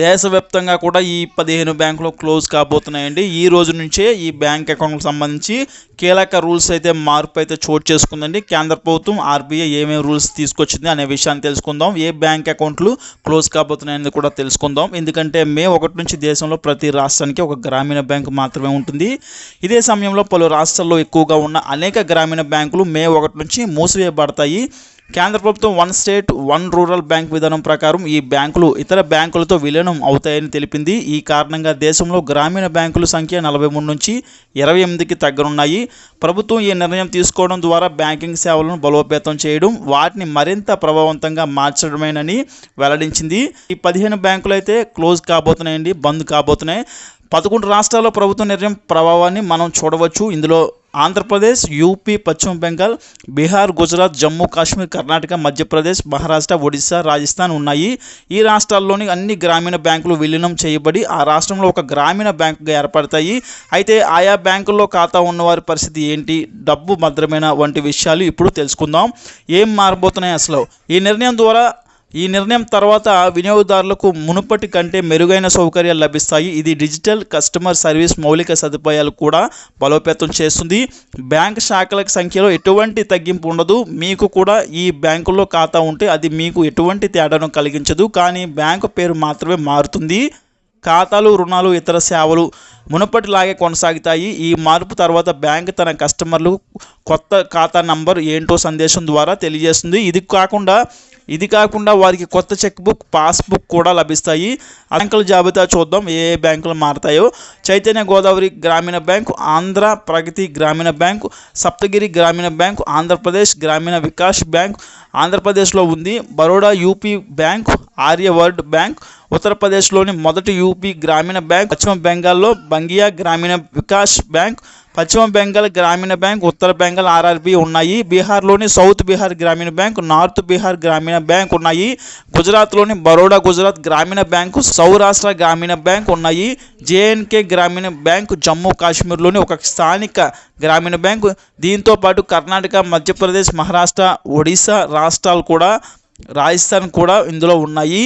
దేశవ్యాప్తంగా కూడా ఈ పదిహేను బ్యాంకులు క్లోజ్ కాబోతున్నాయండి. ఈ రోజు నుంచే ఈ బ్యాంక్ అకౌంట్కి సంబంధించి కీలక రూల్స్ అయితే మార్పు అయితే చోటు చేసుకుందండి. కేంద్ర ప్రభుత్వం ఆర్బీఐ ఏమేమి రూల్స్ తీసుకొచ్చింది అనే విషయాన్ని తెలుసుకుందాం. ఏ బ్యాంక్ అకౌంట్లు క్లోజ్ కాబోతున్నాయని కూడా తెలుసుకుందాం. ఎందుకంటే మే ఒకటి నుంచి దేశంలో ప్రతి రాష్ట్రానికి ఒక గ్రామీణ బ్యాంకు మాత్రమే ఉంటుంది. ఇదే సమయంలో పలు రాష్ట్రాల్లో ఎక్కువగా ఉన్న అనేక గ్రామీణ బ్యాంకులు మే ఒకటి నుంచి మూసివేయబడతాయి. కేంద్ర ప్రభుత్వం one state one rural bank విధానం ప్రకారం ఈ బ్యాంకులు ఇతర బ్యాంకులతో విలీనం అవుతాయని తెలిపింది. ఈ కారణంగా దేశంలో గ్రామీణ బ్యాంకుల సంఖ్య నలభై మూడు నుంచి ఇరవై ఎనిమిదికి తగ్గనున్నాయి. ప్రభుత్వం ఈ నిర్ణయం తీసుకోవడం ద్వారా బ్యాంకింగ్ సేవలను బలోపేతం చేయడం వాటిని మరింత ప్రభావవంతంగా మార్చడమేనని వెల్లడించింది. ఈ పదిహేను బ్యాంకులు అయితే క్లోజ్ కాబోతున్నాయండి బంద్ కాబోతున్నాయి. పదకొండు రాష్ట్రాల్లో ప్రభుత్వ నిర్ణయం ప్రభావాన్ని మనం చూడవచ్చు. ఇందులో ఆంధ్రప్రదేశ్ యూపీ పశ్చిమ బెంగాల్ బీహార్ గుజరాత్ జమ్మూ కాశ్మీర్ కర్ణాటక మధ్యప్రదేశ్ మహారాష్ట్ర ఒడిశా రాజస్థాన్ ఉన్నాయి. ఈ రాష్ట్రాల్లోని అన్ని గ్రామీణ బ్యాంకులు విలీనం చేయబడి ఆ రాష్ట్రంలో ఒక గ్రామీణ బ్యాంకుగా ఏర్పడతాయి. అయితే ఆయా బ్యాంకుల్లో ఖాతా ఉన్నవారి పరిస్థితి ఏంటి? డబ్బు భద్రమైన? వంటి విషయాలు ఇప్పుడు తెలుసుకుందాం. ఏం మారబోతున్నాయి అసలు? ఈ నిర్ణయం ద్వారా ఈ నిర్ణయం తర్వాత వినియోగదారులకు మునుపటి కంటే మెరుగైన సౌకర్యాలు లభిస్తాయి. ఇది డిజిటల్ కస్టమర్ సర్వీస్ మౌలిక సదుపాయాలు కూడా బలోపేతం చేస్తుంది. బ్యాంక్ శాఖల సంఖ్యలో ఎటువంటి తగ్గింపు ఉండదు. మీకు కూడా ఈ బ్యాంకులో ఖాతా ఉంటే అది మీకు ఎటువంటి తేడాను కలిగించదు. కానీ బ్యాంకు పేరు మాత్రమే మారుతుంది. ఖాతాలు రుణాలు ఇతర సేవలు మునుపటిలాగే కొనసాగుతాయి. ఈ మార్పు తర్వాత బ్యాంక్ తన కస్టమర్లు కొత్త ఖాతా నంబర్ ఏంటో సందేశం ద్వారా తెలియజేస్తుంది. ఇది కాకుండా ఇది కాకుండా వారికి కొత్త చెక్ బుక్ పాస్బుక్ కూడా లభిస్తాయి. బ్యాంకుల జాబితా చూద్దాం ఏ ఏ బ్యాంకులు మారతాయో. చైతన్య గోదావరి గ్రామీణ బ్యాంకు ఆంధ్ర ప్రగతి గ్రామీణ బ్యాంకు సప్తగిరి గ్రామీణ బ్యాంకు ఆంధ్రప్రదేశ్ గ్రామీణ వికాస్ బ్యాంక్ ఆంధ్రప్రదేశ్లో ఉంది Baroda UP bank Aryavart bank ఉత్తరప్రదేశ్లోని మొదటి యూపీ గ్రామీణ బ్యాంక్ పశ్చిమ బెంగాల్లో బంగియా గ్రామీణ వికాస్ బ్యాంక్ పశ్చిమ బెంగాల్ గ్రామీణ బ్యాంక్ ఉత్తర బెంగాల్ ఆర్ఆర్బి ఉన్నాయి. బీహార్లోని సౌత్ బీహార్ గ్రామీణ బ్యాంక్ నార్త్ బీహార్ గ్రామీణ బ్యాంక్ ఉన్నాయి. గుజరాత్లోని బరోడా గుజరాత్ గ్రామీణ బ్యాంకు సౌరాష్ట్ర గ్రామీణ బ్యాంక్ ఉన్నాయి. జేఎన్కే గ్రామీణ బ్యాంక్ జమ్మూ కాశ్మీర్లోని ఒక స్థానిక గ్రామీణ బ్యాంకు. దీంతో పాటు కర్ణాటక మధ్యప్రదేశ్ మహారాష్ట్ర ఒడిశా రాష్ట్రాలు కూడా రాజస్థాన్ కూడా ఇందులో ఉన్నాయి.